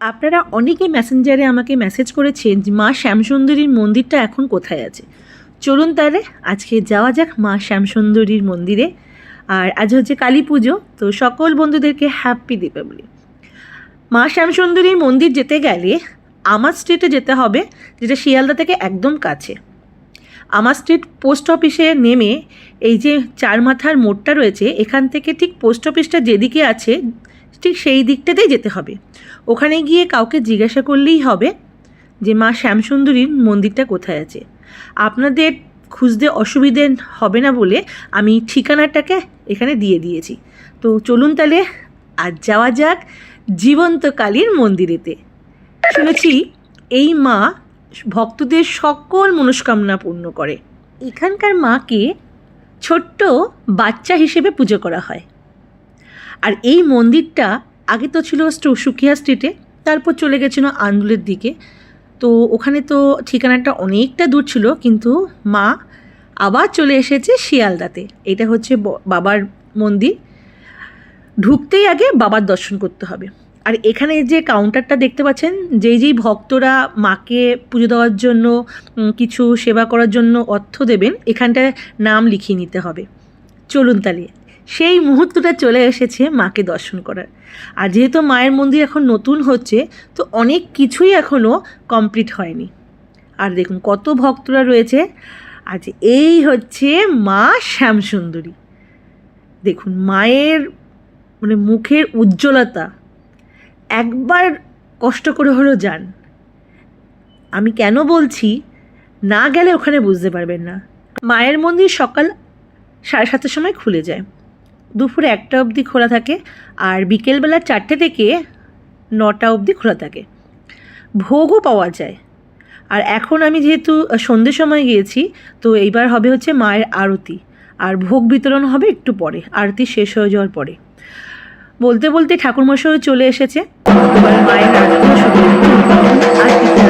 আপনারা অনেকে মেসেঞ্জারে আমাকে মেসেজ করেছেন যে, মা শ্যামসুন্দরীর মন্দিরটা এখন কোথায় আছে? চলুন তাহলে আজকে যাওয়া যাক মা শ্যামসুন্দরীর মন্দিরে। আর আজ হচ্ছে কালী পুজো, তো সকল বন্ধুদেরকে হ্যাপি দীপাবলি। মা শ্যামসুন্দরীর মন্দির যেতে গেলে আমার স্ট্রিটে যেতে হবে, যেটা শিয়ালদা থেকে একদম কাছে। আমার স্ট্রিট পোস্ট অফিসে নেমে এই যে চার মাথার মোড়টা রয়েছে, এখান থেকে ঠিক পোস্ট অফিসটা যেদিকে আছে, ঠিক সেই দিকটাতেই যেতে হবে। ওখানে গিয়ে কাউকে জিজ্ঞাসা করলেই হবে যে, মা শ্যামসুন্দরীর মন্দিরটা কোথায় আছে? আপনাদের খুঁজতে অসুবিধে হবে না বলে আমি ঠিকানাটাকে এখানে দিয়ে দিয়েছি। তো চলুন তাহলে আজ যাওয়া যাক জীবন্ত কালীর মন্দিরেতে। শুনেছি এই মা ভক্তদের সকল মনস্কামনা পূর্ণ করে। এখানকার মাকে ছোট্ট বাচ্চা হিসেবে পুজো করা হয়। আর এই মন্দিরটা আগে তো ছিল সুকিয়া স্ট্রিটে তারপর চলে গেছিল আন্দুলের দিকে। তো ওখানে তো ঠিকানাটা অনেকটা দূর ছিল, কিন্তু মা আবার চলে এসেছে শিয়ালদাতে। এটা হচ্ছে বাবার মন্দির। ঢুকতেই আগে বাবার দর্শন করতে হবে। আর এখানে যে কাউন্টারটা দেখতে পাচ্ছেন, যেই যেই ভক্তরা মাকে পুজো দেওয়ার জন্য কিছু সেবা করার জন্য অর্থ দেবেন, এখানটায় নাম লিখিয়ে নিতে হবে। চলুন তাহলে। সেই মুহূর্তটা চলে এসেছে মাকে দর্শন করার। আর যেহেতু মায়ের মন্দির এখন নতুন হচ্ছে, তো অনেক কিছুই এখনও কমপ্লিট হয়নি। আর দেখুন কত ভক্তরা রয়েছে। আজ এই হচ্ছে মা শ্যামসুন্দরী। দেখুন মায়ের মানে মুখের উজ্জ্বলতা। একবার কষ্ট করে হলেও যান। আমি কেন বলছি? না গেলে ওখানে বুঝতে পারবেন না। মায়ের মন্দির সকাল সাড়ে সাতটার সময় খুলে যায়। দুপুরে একটা অবধি খোলা থাকে আর বিকেলবেলা চারটে থেকে নটা অবধি খোলা থাকে। ভোগও পাওয়া যায়। আর এখন আমি যেহেতু সন্ধ্যে সময় গিয়েছি, তো এইবার হবে হচ্ছে মায়ের আরতি। আর ভোগ বিতরণ হবে একটু পরে, আরতি শেষ হয়ে যাওয়ার পরে। বলতে বলতে ঠাকুরমশাইও চলে এসেছে। মায়ের আরতিও শুরু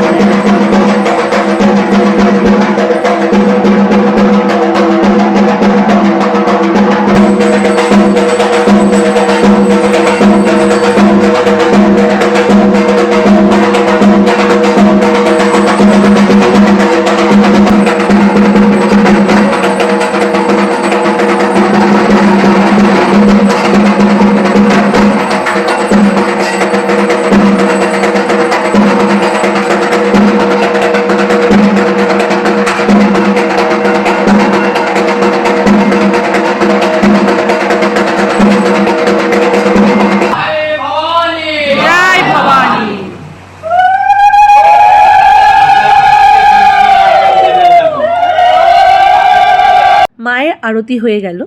মায়ের আরতি হয়ে গেল।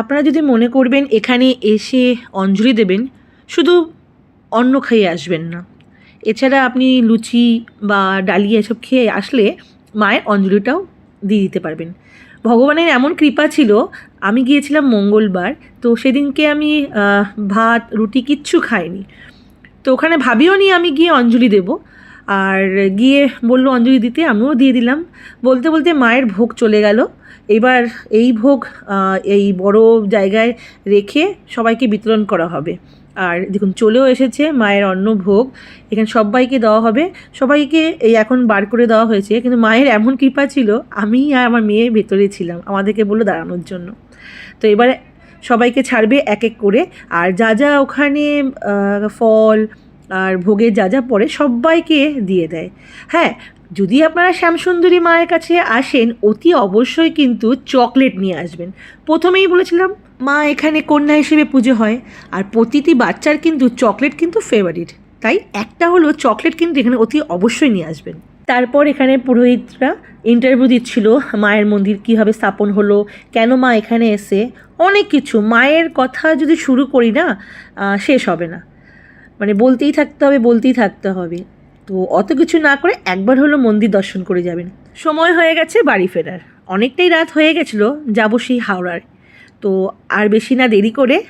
আপনারা যদি মনে করবেন এখানে এসে অঞ্জলি দেবেন, শুধু অন্ন খেয়ে আসবেন না। এছাড়া আপনি লুচি বা ডালিয়া এসব খেয়ে আসলে মায়ের অঞ্জলিটাও দিয়ে দিতে পারবেন। ভগবানের এমন কৃপা ছিল, আমি গিয়েছিলাম মঙ্গলবার, তো সেদিনকে আমি ভাত, রুটি কিচ্ছু খাইনি। তো ওখানে ভাবিও নি আমি গিয়ে অঞ্জলি দেব। আর গিয়ে বলল অঞ্জলি দিতে, আমিও দিয়ে দিলাম। বলতে বলতে মায়ের ভোগ চলে গেল। এবার এই ভোগ এই বড় জায়গায় রেখে সবাইকে বিতরণ করা হবে। আর দেখুন, চলেও এসেছে মায়ের অন্ন ভোগ এখানে সবাইকে দেওয়া হবে। সবাইকে এই এখন বার করে দেওয়া হয়েছে। কিন্তু মায়ের এমন কৃপা ছিল, আমি আর আমার মেয়ে ভেতরে ছিলাম, আমাদেরকে বলল দাঁড়ানোর জন্য। তো এবারে সবাইকে ছাড়বে এক এক করে। আর যা যা ওখানে ফল আর ভোগে যা যা পড়ে সবাইকে দিয়ে দেয়। হ্যাঁ যদি আপনারা শ্যামসুন্দরী মায়ের কাছে আসেন, অতি অবশ্যই কিন্তু চকলেট নিয়ে আসবেন। প্রথমেই বলেছিলাম, মা এখানে কন্যা হিসেবে পুজো হয়, আর প্রতিটি বাচ্চার কিন্তু চকলেট কিন্তু ফেভারিট তাই একটা হলো চকলেট কিন্তু এখানে অতি অবশ্যই নিয়ে আসবেন। তারপর এখানে পুরোহিতরা ইন্টারভিউ দিচ্ছিল, মায়ের মন্দির কীভাবে স্থাপন হলো, কেন মা এখানে এসে, অনেক কিছু। মায়ের কথা যদি শুরু করি না শেষ হবে না। মানে বলতেই থাকতে হবে, বলতেই থাকতে হবে। তো অত কিছু না করে একবার হলো মন্দির দর্শন করে যাবেন। সময় হয়ে গেছে বাড়ি ফেরার। অনেকটাই রাত হয়ে গেছিল, যাব সেই হাওড়ার তো আর বেশি না দেরি করে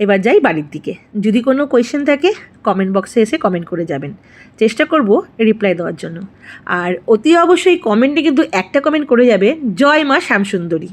এবার যাই বাড়ির দিকে। যদি কোনো কোয়েশ্চেন থাকে কমেন্ট বক্সে এসে কমেন্ট করে যাবেন। চেষ্টা করব রিপ্লাই দেওয়ার জন্য। আর অতি অবশ্যই কমেন্টে কিন্তু একটা কমেন্ট করে যাবে, জয় মা শ্যামসুন্দরী।